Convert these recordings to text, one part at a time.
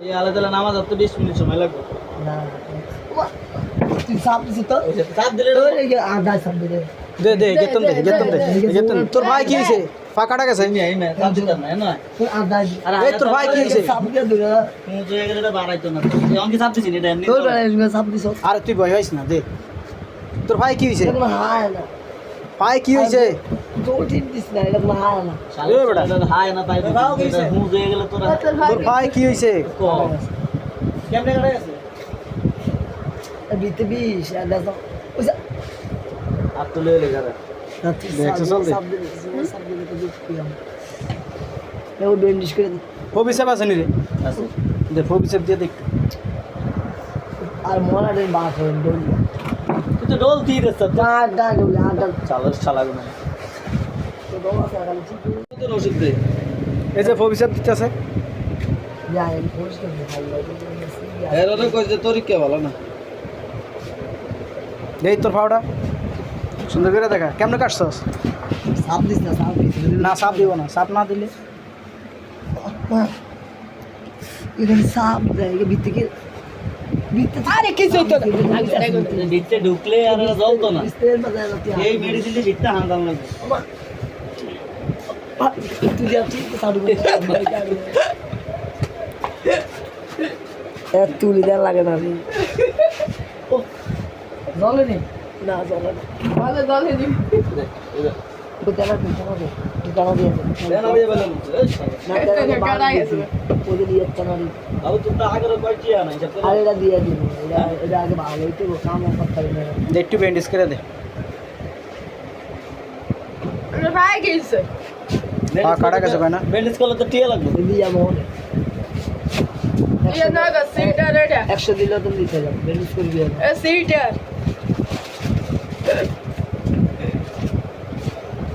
এই আলাদা আলাদা নামাজ আর তো বিশ মিনিট সময় লাগবে। না তুই সাপ দিছিস তো? ওই চাপ দিলে তোর এই আধা সাপ দিলে। দে দে গেতন দে গেতন দে গেতন তোর ভাই কি হইছে ফাঁকাটা গেছে দিতাম না না আধা আর তোর ভাই কি হইছে সাপ দিয়ে দিলে তুমি তো এটা বাড়াইতো না এমন কি চাপ দিছি এটা এমনি তোর তো। সাপ দিছ? আরে তুই ভয় হইস না দে। তোর ভাই কি হইছে হায় না। ভাই কি হইছে তোর ঠিক দিস না এটা কোনো হায় না শালা এ বেটা। এটা হায় না তাই ভাও গেছে। হুঁ হয়ে গেলে তোরা তোর ভাই কি হইছে কম কেমনে কাটা গেছে বিতে বিশ আধা সাপ ওই যে আর তুলে এলে যারা দেখছ চল দে। সাপ দিলে সাপ দিলে তো দুঃখ পেলাম এও বেন্ডিশ করে দে। ফবিসেপ আছে। নি রে ফবিসেপ দিয়ে দেখ। আর মনে বাস হয়ে দৌড় তুই তো ডোল দিয়ে দিস তো ডাক ডাক দৌড় আর ডাক চালার চালাগুলো তো দৌড় আছে আর আমি ঠিক তোর ওষুধ দে। এই যে ফবিসেপ দিতেছে। যাই আমি পরিষ্কার করে খাই এর তোর কে ভালো না। দেই তোর ফাওটা সুন্দর করে দেখা। কেমনে কাটছস? সাপ দিস না সাপ না। সাপ দিব না সাপ না দিলে। এখানে সাপ দেয় এখানে ভিত্তি কি ভিত্তি আরে কিছু হইতো না। ভিতরে ঢুকলে আর জ্বলতো না। এই মেডিসিন ভিতরে হান্দাম লাগবে। তুলি দেওয়া লাগে না রে জলে নি? না জলে না। ভালো জলে নি। বিদ্যালয় বিদ্যালয় বিদ্যালয় দিয়ে দেয় দিয়ে করে দিয়ে একটু ব্যান্ডেজ করে দে। হ্যাঁ, কাটা গেছে ভাই না? ব্যান্ডেজ করলে তো টিয়া লাগবে। দিয়ে মোহন একশো দিলে তুমি দিতে যাবে বেনিস করবি আমি দিতে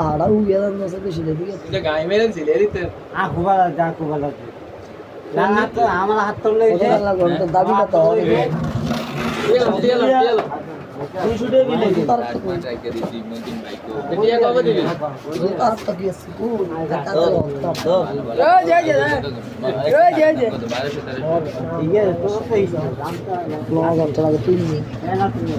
হাড়া উগিয়ে দেন না সাথে সেটা দিকে এটা গায়ে মেরে ছিলে দিতে আকুবালা যা আকুবালা আমার হাত তুললে দাবি কত হবে। টিয়ালো টিয়ালো টিয়ালো তুই শুটে বিলে তার তো কই ট্রাই করে দিই মন্দির বাইকো কবে দিবি তার তো কি কো রোজ যাই যা রোজ যাই যা ঠিক আছে তো নয় ঘণ্টা লাগে তিন দিন।